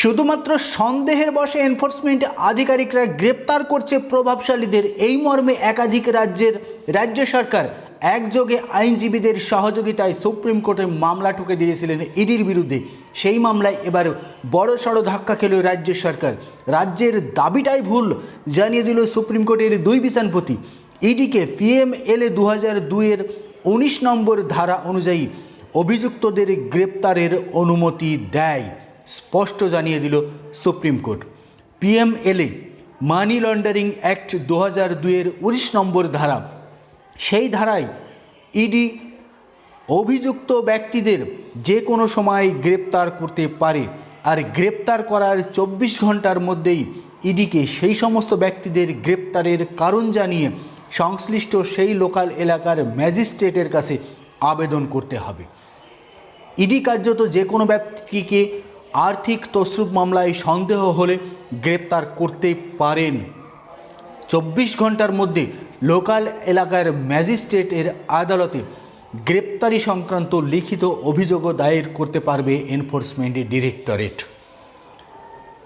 শুধুমাত্র সন্দেহের বশে এনফোর্সমেন্ট আধিকারিকরা গ্রেপ্তার করছে প্রভাবশালীদের। এই মর্মে একাধিক রাজ্যের রাজ্য সরকার একযোগে আইনজীবীদের সহযোগিতায় সুপ্রিম কোর্টে মামলা ঠুকে দিয়েছিলেন ইডির বিরুদ্ধে। সেই মামলায় এবার বড় সড় ধাক্কা খেল রাজ্য সরকার। রাজ্যের দাবিটাই ভুল জানিয়ে দিল সুপ্রিম কোর্টের দুই বিচারপতি। ইডিকে পিএমএলএ দু হাজার দুইয়ের উনিশ নম্বর ধারা অনুযায়ী অভিযুক্তদের গ্রেপ্তারের অনুমতি দেয়। স্পষ্ট জানিয়ে দিল supreme court. PMLA, money laundering act দু হাজার দুইয়ের উনিশ নম্বর ধারা। সেই ধারায় ইডি অভিযুক্ত ব্যক্তিদের যে কোনো সময় গ্রেপ্তার করতে পারে আর গ্রেপ্তার করার চব্বিশ ঘণ্টার মধ্যেই ইডিকে সেই সমস্ত ব্যক্তিদের গ্রেপ্তারের কারণ জানিয়ে সংশ্লিষ্ট সেই লোকাল এলাকার ম্যাজিস্ট্রেটের কাছে আবেদন করতে হবে। ইডি কার্যত যে কোনো ব্যক্তিকে আর্থিক তসরুপ মামলায় সন্দেহ হলে গ্রেপ্তার করতে পারেন। চব্বিশ ঘণ্টার মধ্যে লোকাল এলাকার ম্যাজিস্ট্রেটের আদালতে গ্রেপ্তারি সংক্রান্ত লিখিত অভিযোগও দায়ের করতে পারবে এনফোর্সমেন্ট ডিরেক্টরেট।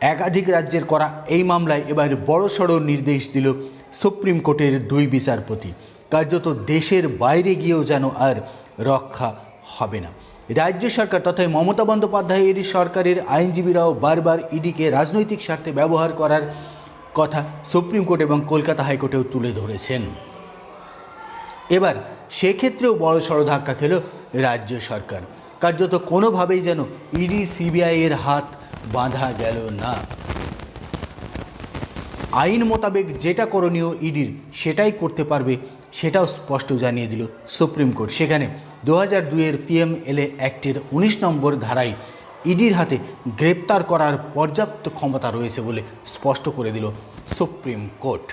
একাধিক রাজ্যের করা এই মামলায় এবার বড়সড় নির্দেশ দিল সুপ্রিম কোর্টের দুই বিচারপতি। কার্যত দেশের বাইরে গিয়েও যেন আর রক্ষা হবে না। রাজ্য সরকার তথা মমতা বন্দ্যোপাধ্যায়ের সরকারের আইনজীবীরাও বারবার ইডিকে রাজনৈতিক স্বার্থে ব্যবহার করার কথা সুপ্রিম কোর্ট এবং কলকাতা হাইকোর্টেও তুলে ধরেছেন। এবার সেক্ষেত্রেও বড় সড় ধাক্কা খেল রাজ্য সরকার। কার্যত কোনোভাবেই যেন ইডি সিবিআইয়ের হাত বাঁধা গেল না। আইন মোতাবেক যেটা করণীয় ইডির সেটাই করতে পারবে সেটাও স্পষ্ট জানিয়ে দিল সুপ্রিম কোর্ট। সেখানে দু হাজার দুইয়ের পিএমএলএ অ্যাক্টের উনিশ নম্বর ধারায় ইডির হাতে গ্রেপ্তার করার পর্যাপ্ত ক্ষমতা রয়েছে বলে স্পষ্ট করে দিল সুপ্রিম কোর্ট।